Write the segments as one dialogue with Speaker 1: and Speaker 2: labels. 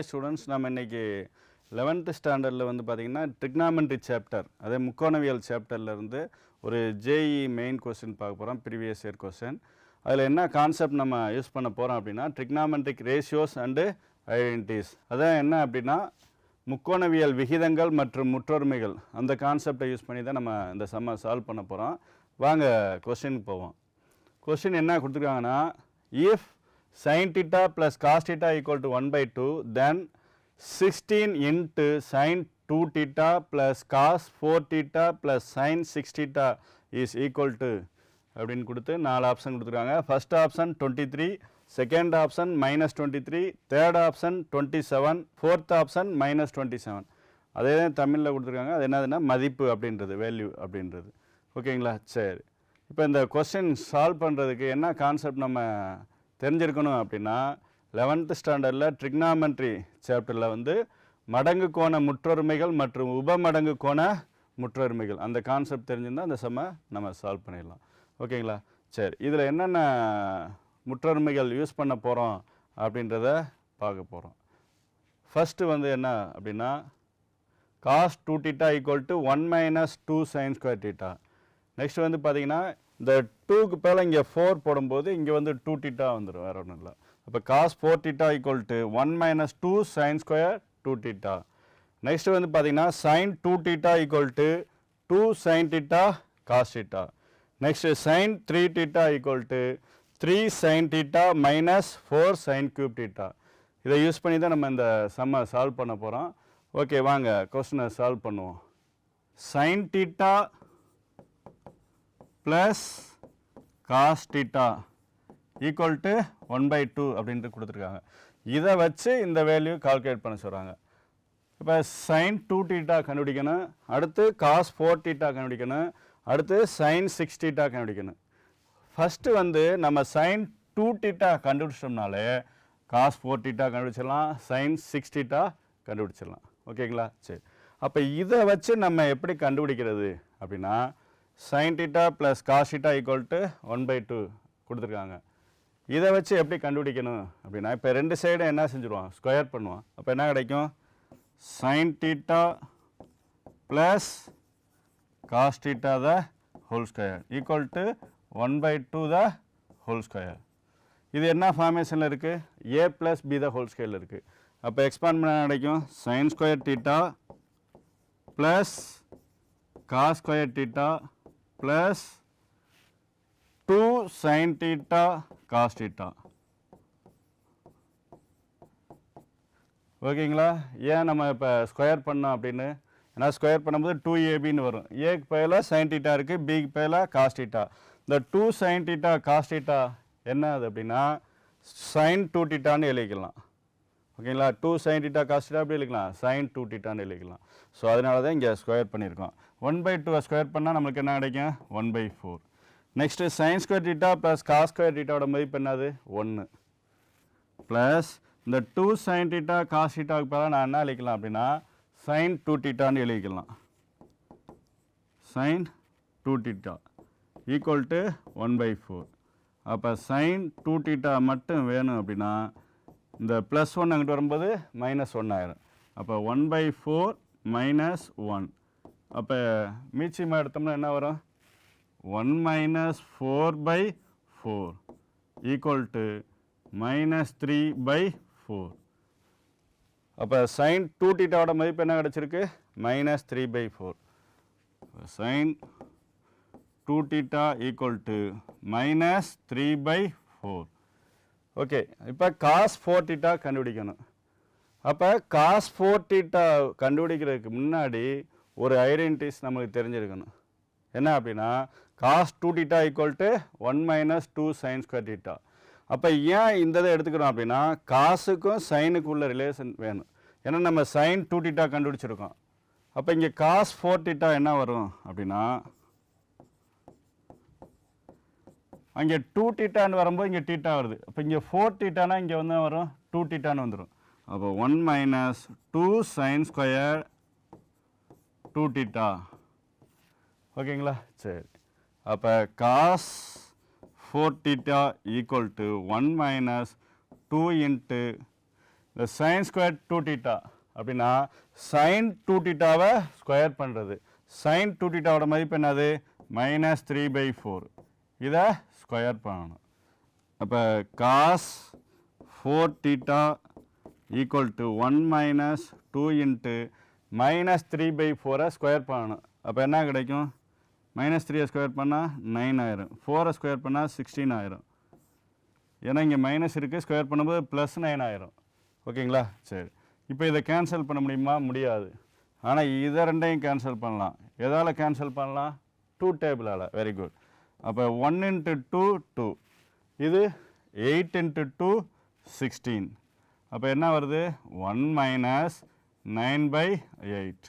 Speaker 1: Hi students நம்ம இன்னைக்கு eleventh ஸ்டாண்டர்டில் வந்து பார்த்திங்கன்னா ட்ரிக்னாமெண்ட்ரி சாப்டர் அதே முக்கோணவியல் சாப்டர்லேருந்து ஒரு ஜேஇ மெயின் கொஸ்டின் பார்க்க போகிறோம் ப்ரீவியஸ் இயர் கொஸ்டின் அதில் என்ன கான்செப்ட் நம்ம யூஸ் பண்ண போகிறோம் அப்படின்னா ட்ரிக்னாமெண்ட்ரிக் ரேஷியோஸ் அண்டு ஐடென்டிஸ் அதான் என்ன அப்படின்னா முக்கோணவியல் விகிதங்கள் மற்றும் முற்றொருமைகள். அந்த கான்செப்டை யூஸ் பண்ணி தான் நம்ம இந்த சம்ம சால்வ் பண்ண போகிறோம் வாங்க கொஸ்டினுக்கு போவோம். கொஸ்டின் என்ன கொடுத்துருக்காங்கன்னா if sine theta plus cos theta equal to one by two then sixteen into sine two theta plus cos four theta plus sine six theta is equal to அப்படின்னு கொடுத்து நாலு ஆப்ஷன் கொடுத்துருக்காங்க. First option twenty three second option minus twenty three third option twenty seven fourth option minus twenty seven அதே தான் தமிழில் கொடுத்துருக்காங்க. அது என்னதுன்னா மதிப்பு அப்படின்றது வேல்யூ அப்படின்றது. ஓகேங்களா சரி. இப்போ இந்த கொஸ்டின் சால்வ் பண்ணுறதுக்கு என்ன கான்செப்ட் நம்ம தெரிஞ்சிருக்கணும் அப்படின்னா லெவன்த்து ஸ்டாண்டர்டில் ட்ரிக்னாமெண்ட்ரி சாப்டரில் வந்து மடங்கு கோண முற்றொருமைகள் மற்றும் உபமடங்கு கோண முற்றொருமைகள். அந்த கான்செப்ட் தெரிஞ்சிருந்தால் அந்த செம்ம நம்ம சால்வ் பண்ணிடலாம். ஓகேங்களா? சரி இதில் என்னென்ன முற்றொருமைகள் யூஸ் பண்ண போகிறோம் அப்படின்றத பார்க்க போகிறோம் ஃபஸ்ட்டு வந்து என்ன அப்படின்னா cos two theta equal to one minus two sine square theta next வந்து பார்த்திங்கன்னா இந்த டூக்கு பேல இங்கே ஃபோர் போடும்போது இங்கே வந்து டூ டீட்டா வந்துடும் வேற ஒன்றும் இல்லை. அப்போ cos four theta equal to one minus two sine square two theta next வந்து பார்த்தீங்கன்னா sine two theta equal to two sine theta cos theta next sine three theta equal to three sine theta minus four sine cube theta இதை use பண்ணி தான் நம்ம இந்த சம்மை solve பண்ண போகிறோம் okay வாங்க கொஸ்டினை சால்வ் பண்ணுவோம். Sine theta plus cos theta equal to one by two அப்படின்ட்டு கொடுத்துருக்காங்க. இதை வச்சு இந்த வேல்யூ கால்குலேட் பண்ண சொல்கிறாங்க இப்போ சைன் டூ டீட்டா கண்டுபிடிக்கணும் அடுத்து காஸ் ஃபோர் டீட்டா கண்டுபிடிக்கணும் அடுத்து சைன் சிக்ஸ் டீட்டா கண்டுபிடிக்கணும். ஃபஸ்ட்டு வந்து நம்ம சைன் டூ டீட்டா கண்டுபிடிச்சோம்னாலே காஸ் ஃபோர் டீட்டா கண்டுபிடிச்சிடலாம் சைன் சிக்ஸ் டீட்டா கண்டுபிடிச்சிடலாம். ஓகேங்களா? சரி. அப்போ இதை வச்சு நம்ம எப்படி கண்டுபிடிக்கிறது அப்படின்னா sine theta plus cos theta equal to one by two கொடுத்துருக்காங்க. இதை வச்சு எப்படி கண்டுபிடிக்கணும் அப்படின்னா இப்போ ரெண்டு சைடும் என்ன செஞ்சுருவோம்? ஸ்கொயர் பண்ணுவான் அப்போ என்ன கிடைக்கும்? Sine theta plus cos theta the whole square equal to one by two the whole square இது என்ன ஃபார்மேஷனில் இருக்குது A plus B the whole ஸ்கொயரில் இருக்குது அப்போ எக்ஸ்பாண்ட் பண்ண கிடைக்கும்? Sine square theta plus cos square theta plus two sin theta cos theta. ஓகேங்களா ஏன் நம்ம இப்போ ஸ்கொயர் பண்ணோம் அப்படின்னு? ஏன்னா ஸ்கொயர் பண்ணும்போது டூ ஏபின்னு வரும். ஏக்கு பயில சைன் டீட்டா இருக்குது பிக்கு பயில காஸ்டீட்டா இந்த டூ சைன் டீட்டா காஸ்டீட்டா என்ன அது அப்படின்னா சைன் டூ டீட்டான்னு எழுதிக்கலாம். ஓகேங்களா டூ சைன் டீட்டா காஸ்டீட்டா அப்படி எழுதிக்கலாம். சைன் டூ டீட்டான்னு எழுதிக்கலாம். ஸோ அதனால தான் இங்கே ஸ்கொயர் பண்ணியிருக்கோம். ஒன் பை டூவை ஸ்கொயர் பண்ணால் நம்மளுக்கு என்ன கிடைக்கும்? One by four next sine square theta plus cos square டீட்டாவோட மதிப்பு என்னது? ஒன்று ப்ளஸ் இந்த டூ சைன் டீட்டா காஸ் டீட்டாவுக்கு பதிலாக நான் என்ன எழுதிக்கலாம் அப்படின்னா சைன் டூ டீட்டான்னு எழுதிக்கலாம். Sine two theta equal to one by four அப்போ சைன் டூ டீட்டா மட்டும் வேணும் அப்படின்னா இந்த ப்ளஸ் ஒன் அங்கிட்டு வரும்போது மைனஸ் ஒன் ஆயிரும். அப்போ one by four minus one அப்போ மீச்சியமாக எடுத்தோம்னா என்ன வரும்? One minus four by four equal to minus three by four அப்போ சைன் டூ டீட்டாவோட மதிப்பு என்ன கிடச்சிருக்கு? Minus three by four sine two theta equal to minus three by four okay இப்போ காஸ் ஃபோர் டீட்டா கண்டுபிடிக்கணும். அப்போ காஸ் ஃபோர் டீட்டா கண்டுபிடிக்கிறதுக்கு முன்னாடி ஒரு ஐடென்டிஸ் நமக்கு தெரிஞ்சிருக்கணும். என்ன அப்படின்னா cos two theta equal to one minus two sine square theta அப்போ ஏன் இந்த இதை எடுத்துக்கிறோம் அப்படின்னா காசுக்கும் சைனுக்கு உள்ள ரிலேஷன் வேணும். ஏன்னா நம்ம சைன் டூ டீட்டா கண்டுபிடிச்சிருக்கோம். அப்போ இங்கே காஸ் ஃபோர் டீட்டா என்ன வரும் அப்படின்னா அங்கே டூ டீட்டான்னு வரும்போது இங்கே டீட்டா வருது. அப்போ இங்கே ஃபோர் டீட்டானா இங்கே வந்து வரும்? டூ டீட்டான்னு வந்துடும் அப்போ one minus two sine square two theta ஓகேங்களா? சரி. அப்போ cos four theta equal to one minus two into இந்த சைன் ஸ்கொயர் டூ டீட்டா அப்படின்னா சைன் டூ டீட்டாவை ஸ்கொயர் பண்ணுறது சைன் டூ டீட்டாவோட மதிப்பு என்னது? மைனஸ் த்ரீ பை ஃபோர் இதை ஸ்கொயர் பண்ணணும். அப்போ cos four theta equal to one minus two into minus three by ஃபோரை ஸ்கொயர் பண்ணணும். அப்போ என்ன கிடைக்கும்? மைனஸ் த்ரீயை ஸ்கொயர் பண்ணால் நைன் ஆயிரும். ஃபோரை ஸ்கொயர் பண்ணால் சிக்ஸ்டீன் ஆயிரும். ஏன்னா இங்கே மைனஸ் இருக்குது ஸ்கொயர் பண்ணும்போது ப்ளஸ் நைன் ஆயிரும். ஓகேங்களா? சரி. இப்போ இதை கேன்சல் பண்ண முடியுமா? முடியாது. ஆனால் இதை ரெண்டையும் கேன்சல் பண்ணலாம். எதால் கேன்சல் பண்ணலாம்? டூ டேபிளால் வெரி குட் அப்போ ஒன் இன்ட்டு டூ டூ இது எயிட் இன்ட்டு டூ சிக்ஸ்டீன் அப்போ என்ன வருது? One minus nine by eight.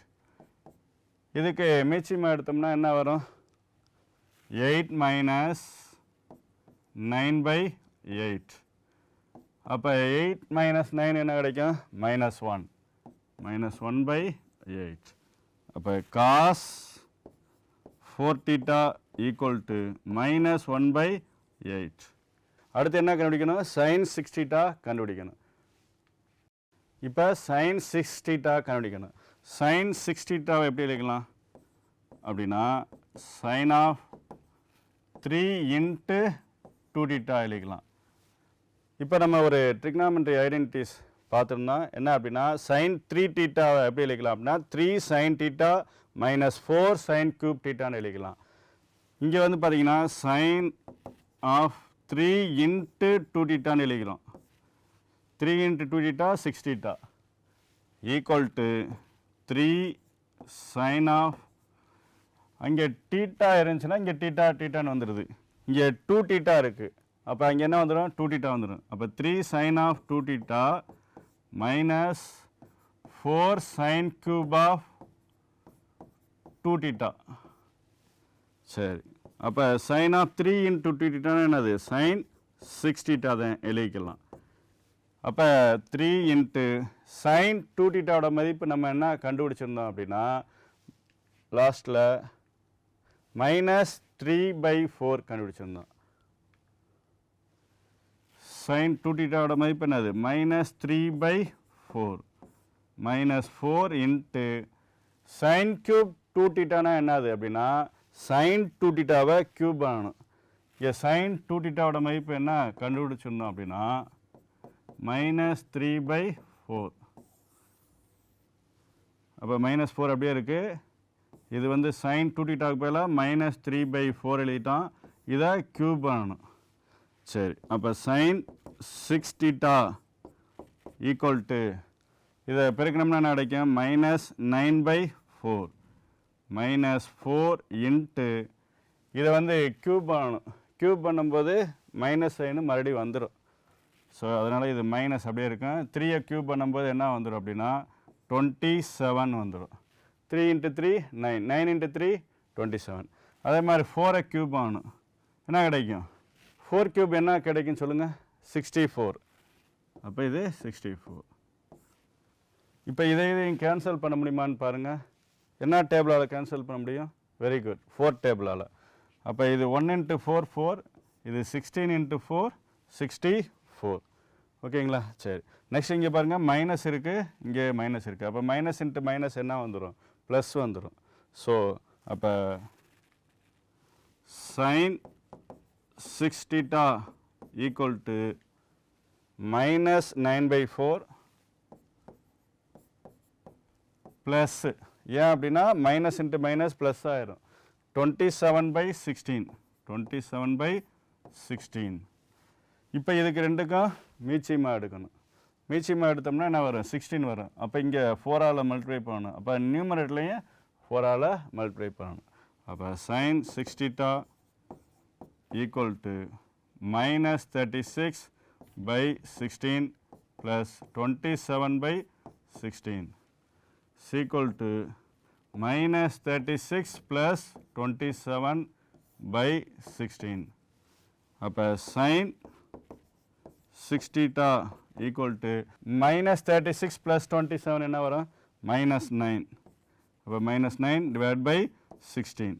Speaker 1: இதுக்கு மீச்சியமாக எடுத்தோம்னா என்ன வரும்? Eight minus nine by eight. அப்போ எயிட் மைனஸ் நைன் என்ன கிடைக்கும்? Minus one. Minus one by eight. அப்போ cos four theta equal to minus one by eight அடுத்து என்ன கண்டுபிடிக்கணும்? சைன் சிக்ஸ்டீட்டா கண்டுபிடிக்கணும். இப்போ சைன் சிக்ஸ் டீட்டா கண்டுபிடிக்கணும். சைன் சிக்ஸ் டீட்டாவை எப்படி எழுதிக்கலாம்? அப்படின்னா sine of three into two theta எழுதிக்கலாம். இப்போ நம்ம ஒரு ட்ரிக்னாமெண்ட்ரி ஐடென்டிட்டிஸ் பார்த்துருந்தோம் என்ன அப்படின்னா சைன் த்ரீ டீட்டாவை எப்படி எழுதிக்கலாம் அப்படின்னா three sine theta minus four sine cube டீட்டான்னு எழுதிக்கலாம். இங்கே வந்து பார்த்தீங்கன்னா sine of three into two டீட்டான்னு எழுதிக்கிறோம். Three into two theta six theta equal to three sine of அங்கே டீட்டா இருந்துச்சுன்னா இங்கே டீட்டா டீட்டான்னு வந்துடுது இங்கே டூ theta இருக்குது அப்போ அங்கே என்ன வந்துடும் டூ theta வந்துடும் அப்போ three sine of two theta minus four sine cube of two theta. சரி. அப்போ sine of three into two theta என்னது? சைன் சிக்ஸ் டீட்டா தான் எழுதிக்கலாம். அப்போ த்ரீ இன்ட்டு சைன் டூ டீட்டாவோட மதிப்பு நம்ம என்ன கண்டுபிடிச்சிருந்தோம் அப்படின்னா லாஸ்ட்டில் மைனஸ் த்ரீ பை ஃபோர் கண்டுபிடிச்சிருந்தோம். சைன் டூ டீட்டாவோட மதிப்பு என்னது? Minus three by four minus four into sine cube two டீட்டானா என்னது அப்படின்னா சைன் டூ டீட்டாவை க்யூப் ஆகணும் இங்கே சைன் டூ டீட்டாவோட மதிப்பு என்ன கண்டுபிடிச்சிருந்தோம் அப்படின்னா மைனஸ் த்ரீ பை ஃபோர் அப்போ மைனஸ் ஃபோர் அப்படியே இருக்குது இது வந்து சைன் டூ டீட்டாவுக்கு பதிலாக மைனஸ் த்ரீ பை ஃபோர் எழுதிட்டோம். இதை க்யூப் பண்ணணும். சரி அப்போ sine six theta equal to இதை பெருக்கணும்னா என்ன கிடைக்கும்? Minus nine by four minus four into இதை வந்து க்யூப் பண்ணணும். க்யூப் பண்ணும்போது மைனஸ் சைனு மறுபடியும் வந்துடும் ஸோ அதனால் இது மைனஸ் அப்படியே இருக்கும். த்ரீயை க்யூப் பண்ணும்போது என்ன வந்துடும் அப்படின்னா டுவெண்ட்டி செவன் வந்துடும் three into three nine nine into three twenty seven அதே மாதிரி ஃபோரை க்யூப் ஆகணும். என்ன கிடைக்கும்? ஃபோர் க்யூப் என்ன கிடைக்கும் சொல்லுங்கள் சிக்ஸ்டி ஃபோர் அப்போ இது சிக்ஸ்டி ஃபோர் இப்போ இதை இதையும் கேன்சல் பண்ண முடியுமான்னு பாருங்கள் என்ன டேபிளால் கேன்சல் பண்ண முடியும்? வெரி குட் ஃபோர் டேபிளால் அப்போ இது ஒன் இன்ட்டு ஃபோர் ஃபோர் இது sixteen into four sixty four ஓகேங்களா? சரி. நெக்ஸ்ட் இங்கே பாருங்கள் மைனஸ் இருக்குது இங்கே மைனஸ் இருக்குது அப்போ மைனஸ் இன்ட்டு மைனஸ் என்ன வந்துடும் ப்ளஸ் வந்துடும் ஸோ அப்போ sine six theta equal to minus nine by four plus ஏன் அப்படின்னா மைனஸ் இன்ட்டு மைனஸ் ப்ளஸ் ஆயிரும். Twenty seven by sixteen twenty seven by sixteen இப்போ இதுக்கு ரெண்டுக்கும் மீச்சியமாக எடுக்கணும். மீச்சியமாக எடுத்தோம்னா என்ன வரும்? சிக்ஸ்டீன் வரும். அப்போ இங்கே ஃபோரால் மல்டிப்ளை பண்ணணும். அப்போ நியூமரேட்லேயும் ஃபோரால் மல்டிப்ளை பண்ணணும். அப்போ sine six theta equal to minus thirty six by sixteen plus twenty seven by sixteen is equal to minus thirty six plus twenty seven by sixteen அப்போ sine 6 theta equal to minus 36 plus 27 என்ன வரும்? Minus 9. அப்போ minus 9 divided by 16.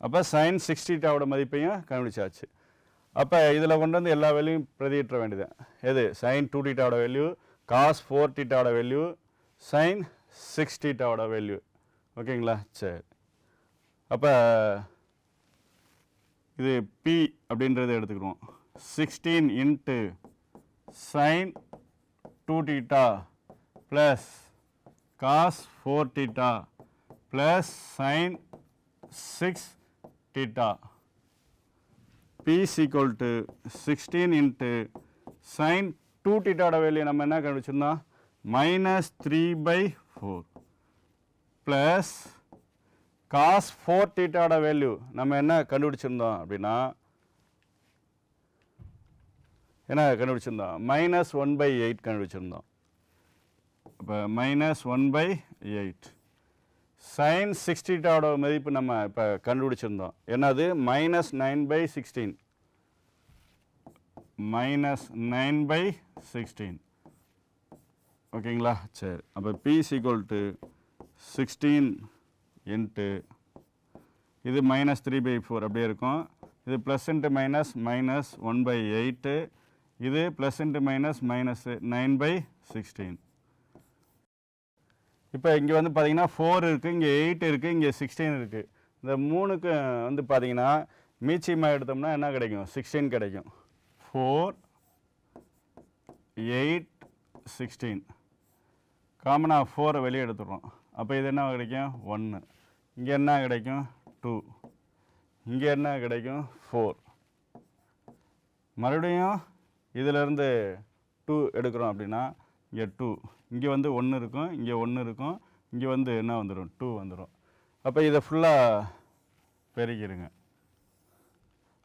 Speaker 1: அப்போ sin 6 thetaவோட மதிப்பையும் கண்டுபிடிச்சாச்சு. அப்போ இதில் கொண்டு வந்து எல்லா வேல்யூயும் பிரதியிட்ட வேண்டியது. எது? sin 2 thetaவோட வேல்யூ காஸ் ஃபோர் டீட்டாவோட வேல்யூ சைன் சிக்ஸ் டீட்டாவோட வேல்யூ ஓகேங்களா சரி. அப்போ இது பி அப்படின்றத எடுத்துக்கிறோம் sixteen into sine two plus plus cos theta plus plus sine six P is equal to sixteen into sine two theta value நம்ம என்ன கண்டுபிடிச்சிருந்தோம்? Minus three by four plus cos four டீட்டாவோட value நம்ம என்ன கண்டுபிடிச்சிருந்தோம் அப்படின்னா என்ன கண்டுபிடிச்சிருந்தோம்? மைனஸ் ஒன் பை எயிட் கண்டுபிடிச்சிருந்தோம். இப்போ minus one by eight sine சிக்ஸ்டீட்டாவோட மதிப்பு நம்ம இப்போ கண்டுபிடிச்சிருந்தோம். என்னது? Minus nine by sixteen minus nine by sixteen ஓகேங்களா? சரி. அப்போ P is equal to sixteen into இது மைனஸ் த்ரீ பை ஃபோர் அப்படியே இருக்கும். இது plus into minus minus one by eight இது plus into minus minus nine by sixteen இப்போ இங்கே வந்து பார்த்தீங்கன்னா ஃபோர் இருக்குது இங்கே எயிட் இருக்குது இங்கே சிக்ஸ்டீன் இருக்குது இந்த மூணுக்கு வந்து பார்த்தீங்கன்னா மீச்சியமாக எடுத்தோம்னா என்ன கிடைக்கும்? சிக்ஸ்டீன் கிடைக்கும். ஃபோர் எயிட் சிக்ஸ்டீன் காமனாக ஃபோரை வெளியே எடுத்துடுறோம். அப்போ இது என்ன கிடைக்கும்? ஒன்று இங்கே என்ன கிடைக்கும்? டூ இங்கே என்ன கிடைக்கும்? ஃபோர் மறுபடியும் இதிலேருந்து டூ எடுக்கிறோம் அப்படின்னா இங்கே டூ இங்கே வந்து ஒன்று இருக்கும் இங்கே ஒன்று இருக்கும் இங்கே வந்து என்ன வந்துடும்? டூ வந்துடும். அப்போ இதை ஃபுல்லாக பெருக்கிடுங்க.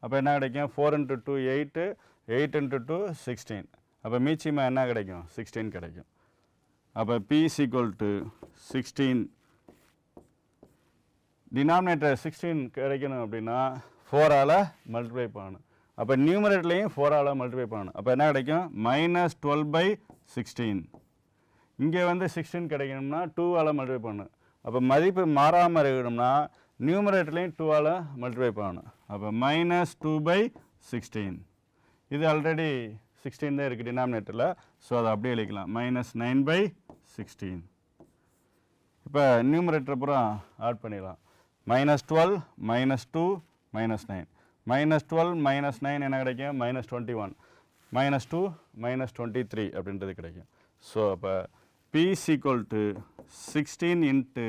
Speaker 1: அப்போ என்ன கிடைக்கும்? Four into two eight eight into two sixteen அப்போ மீச்சிமா என்ன கிடைக்கும்? சிக்ஸ்டீன் கிடைக்கும். அப்போ P is equal to sixteen denominator sixteen கிடைக்கணும் அப்படின்னா ஃபோரால் மல்டிப்ளை பண்ணணும். அப்போ நியூமரேட்லேயும் ஃபோரால் மல்டிப்ளை பண்ணணும். அப்போ என்ன கிடைக்கும்? மைனஸ் டுவெல் பை சிக்ஸ்டீன் இங்கே வந்து சிக்ஸ்டீன் கிடைக்கணும்னா டூவால் மல்டிப்ளை பண்ணணும். அப்போ மதிப்பு மாறாமல் இருக்கணும்னா நியூமரேட்டர்லேயும் டூவால் மல்டிப்ளை பண்ணணும். அப்போ மைனஸ் டூ பை சிக்ஸ்டீன் இது ஆல்ரெடி சிக்ஸ்டீன் தான் இருக்குது டினாமினேட்டரில் ஸோ அதை அப்படியே எழுதிக்கலாம். மைனஸ் நைன் பை சிக்ஸ்டீன் இப்போ நியூமரேட்டர் அப்புறம் ஆட் பண்ணிடலாம். Minus twelve minus two minus nine minus twelve minus nine என்ன கிடைக்கும்? Minus twenty one minus two minus twenty three அப்படின்றது கிடைக்கும். ஸோ அப்போ P is equal to sixteen into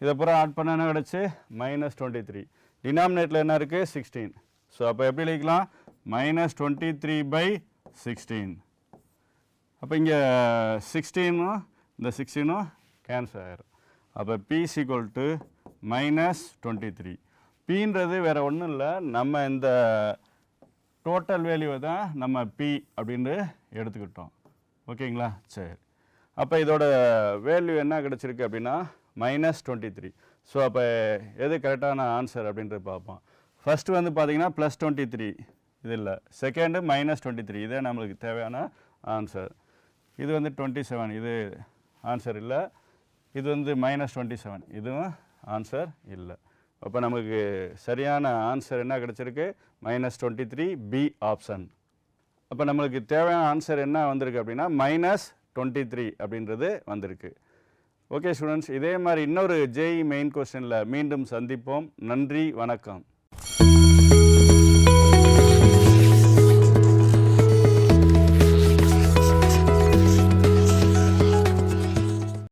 Speaker 1: இதை பூரா ஆட் பண்ண என்ன கிடச்சி? மைனஸ் டுவெண்ட்டி த்ரீ டினாமினேட்டில் என்ன இருக்குது சிக்ஸ்டீன் ஸோ அப்போ எப்படி எழுதிக்கலாம்? Minus twenty three by sixteen அப்போ இங்கே சிக்ஸ்டீனும் இந்த சிக்ஸ்டீனும் கேன்சல் ஆகிடும் அப்போ P is equal to minus twenty three பின்றது வேறு ஒன்றும் இல்லை. நம்ம இந்த டோட்டல் வேல்யூவை தான் நம்ம பி அப்படின்னு எடுத்துக்கிட்டோம். ஓகேங்களா? சரி. அப்போ இதோட வேல்யூ என்ன கிடச்சிருக்கு அப்படின்னா மைனஸ் டுவெண்ட்டி த்ரீ ஸோ அப்போ எது கரெக்டான ஆன்சர் அப்படின்றது பார்ப்போம். ஃபஸ்ட்டு வந்து பார்த்திங்கன்னா ப்ளஸ் டுவெண்ட்டி த்ரீ இது இல்லை. செகண்டு மைனஸ் டுவெண்ட்டி த்ரீ இதே நம்மளுக்கு தேவையான ஆன்சர் இது வந்து டுவெண்ட்டி செவன் இது ஆன்சர் இல்லை. இது வந்து மைனஸ் டுவெண்ட்டி செவன் இதுவும் ஆன்சர் இல்லை. அப்போ நமக்கு சரியான ஆன்சர் என்ன கிடச்சிருக்கு? Minus twenty three B option அப்போ நம்மளுக்கு தேவையான ஆன்சர் என்ன வந்திருக்கு அப்படின்னா மைனஸ் டுவெண்ட்டி த்ரீ அப்படின்றது வந்திருக்கு. ஓகே ஸ்டூடெண்ட்ஸ் இதே மாதிரி இன்னொரு ஜேஇ மெயின் கொஸ்டினில் மீண்டும் சந்திப்போம். நன்றி வணக்கம்.